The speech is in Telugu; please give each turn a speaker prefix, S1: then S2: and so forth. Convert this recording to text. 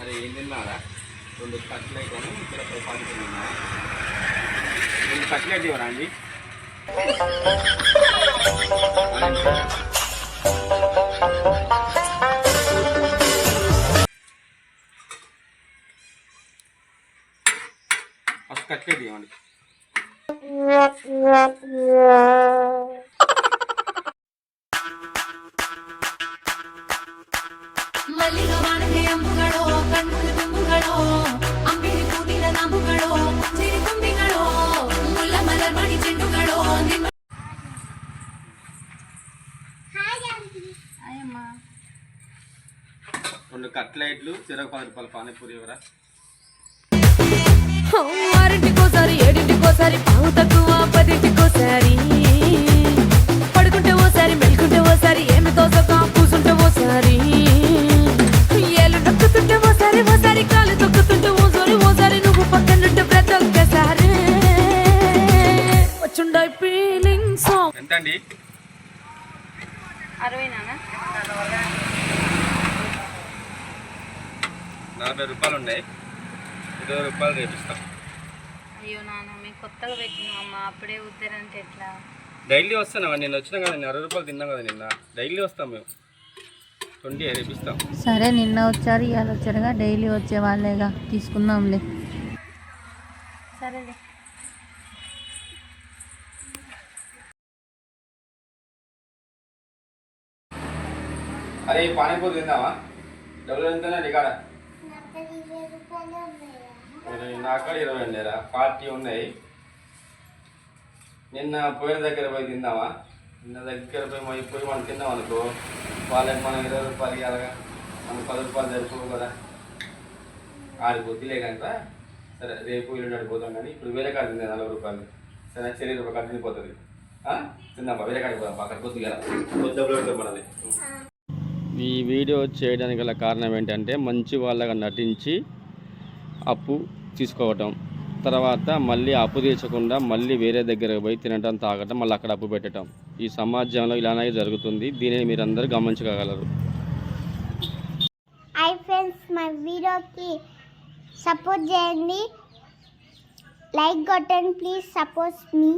S1: అరే ఏం తిన్నారా? రెండు కట్లెట్ ఇక్కడ పాలు తిన్నా రెండు కట్లెట్ ఇవ్వరా అండి? ఫస్ట్ కట్లెట్ ఇవ్వండి. రెండు కట్లెట్లు చిరగ పది రూపాయల పానీపూరి ఇవ్వరా?
S2: ఆరింటికోసారి ఏడింటికోసారి పావు తక్కువ పదింటికోసారి. పడుకుంటే ఓసారి మెలుకుంటే ఓసారి ఏమి తోసక కూసుంటే ఓసారి. ఏళ్ళు నొక్కుతుంటే ఓసారి ఓసారి కాలు తొక్కుతుంటే ఓసారి ఓసారి నువ్వు పక్కనుంటే ప్రతి ఒక్కసారి వచ్చుండై ఫీలింగ్ సాంగ్
S1: ఎంత అండి
S3: అరవై నాన్న
S1: నలభై రూపాయలు ఉన్నాయి. ఇరవై రూపాయలు రేపిస్తాం
S3: అయ్యో నాన్న మేము కొత్తగా పెట్టినాం అమ్మ అప్పుడే ఉద్దరంటే ఎట్లా?
S1: డైలీ వస్తాను నేను వచ్చినా కదా నేను అరవై రూపాయలు తిన్నాం కదా నిన్న. డైలీ వస్తాం మేము. ట్వంటీ రేపిస్తాం
S4: సరే నిన్న వచ్చారు ఇవాళ వచ్చారుగా డైలీ వచ్చే వాళ్ళేగా తీసుకుందాంలే.
S3: సరేలే.
S1: అరే పానీపూరి తిందామా? డబ్బులు ఎంతనా రికాడ నా కాడ ఇరవై ఉండేరా ఫార్టీ ఉన్నాయి. నిన్న పోయిన దగ్గర పోయి తిందామా? నిన్న దగ్గర పోయి పోయి పోయి మనం తిన్నాం అనుకో. వాళ్ళకి మనం ఇరవై రూపాయలు ఇవ్వాలిగా మనం పది రూపాయలు సరిపోవు కదా. ఆరు బుద్ధిలే కనుక సరే రేపు ఇల్లు నడిపోతాం కానీ ఇప్పుడు వేరే కాడ తిందా నలభై రూపాయలు. సరే చెల్లి రూపాయలు తినిపోతుంది తిందామా వేరే కాడికి పోదాం అక్కడ కొద్దిగా డబ్బులు మనది ఈ వీడియో చేయడానికి గల కారణం ఏంటంటే మంచి వాళ్ళగా నటించి అప్పు తీసుకోవటం. తర్వాత మళ్ళీ అప్పు తీర్చకుండా మళ్ళీ వేరే దగ్గరకు పోయి తినటం తాగటం మళ్ళీ అక్కడ అప్పు పెట్టడం ఈ సమాజంలో ఇలానే జరుగుతుంది. దీనిని మీరందరూ గమనించగలరు.
S5: హాయ్ ఫ్రెండ్స్ మా వీడియోకి సపోర్ట్ చేయండి. లైక్ కొట్టండి ప్లీజ్ సపోర్ట్ మీ.